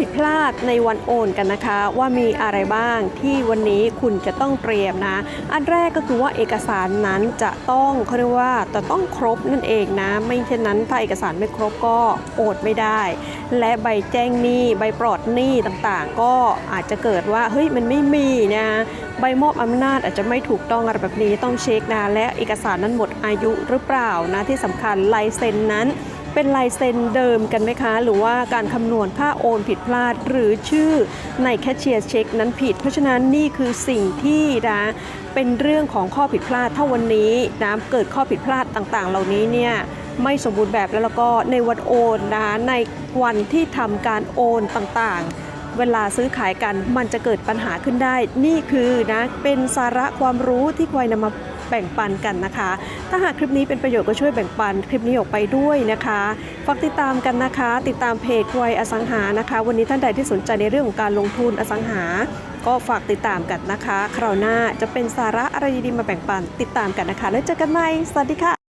ผิดพลาดในวันโอนกันนะคะว่ามีอะไรบ้างที่วันนี้คุณจะต้องเตรียมนะ อันแรกก็คือว่าเอกสารนั้นจะต้องเขาเรียกว่าจะต้องครบนั่นเองนะ ไม่เช่นนั้นถ้าเอกสารไม่ครบก็โอนไม่ได้ และใบแจ้งหนี้ใบปลอดหนี้ต่างๆ ก็อาจจะเกิดว่าเฮ้ยมันไม่มีนะใบมอบอำนาจอาจจะไม่ถูกต้องอะไรแบบนี้ต้องเช็คนะและเอกสารนั้นหมดอายุหรือเปล่านะที่สำคัญลายเซ็นนั้น เป็นลายเซ็นเดิมกันไหมคะ หรือว่าการคำนวณค่าโอนผิดพลาด หรือชื่อในแคชเชียร์เช็คนั้นผิด เพราะฉะนั้นนี่คือสิ่งที่นะเป็นเรื่องของข้อผิดพลาดถ้าวันนี้นะเกิดข้อผิดพลาดต่างๆ เหล่านี้เนี่ยไม่สมบูรณ์แบบแล้วแล้วก็ในวันโอนนะในวันที่ทำการโอนต่างๆ เวลาซื้อขายกันมันจะเกิดปัญหาขึ้นได้ นี่คือนะเป็นสาระความรู้ที่ควายนำมาแบ่งปันกันนะคะ ถ้าหากคลิปนี้เป็นประโยชน์ก็ช่วยแบ่งปันคลิปนี้ออกไปด้วยนะคะฝากติดตามกันนะคะ ติดตามเพจควายอสังหานะคะ วันนี้ท่านใดที่สนใจในเรื่องของการลงทุนอสังหา ก็ฝากติดตามกันนะคะ คราวหน้าจะเป็นสาระอะไรดีๆมาแบ่งปันติดตามกันนะคะ แล้วเจอกันใหม่สวัสดีค่ะ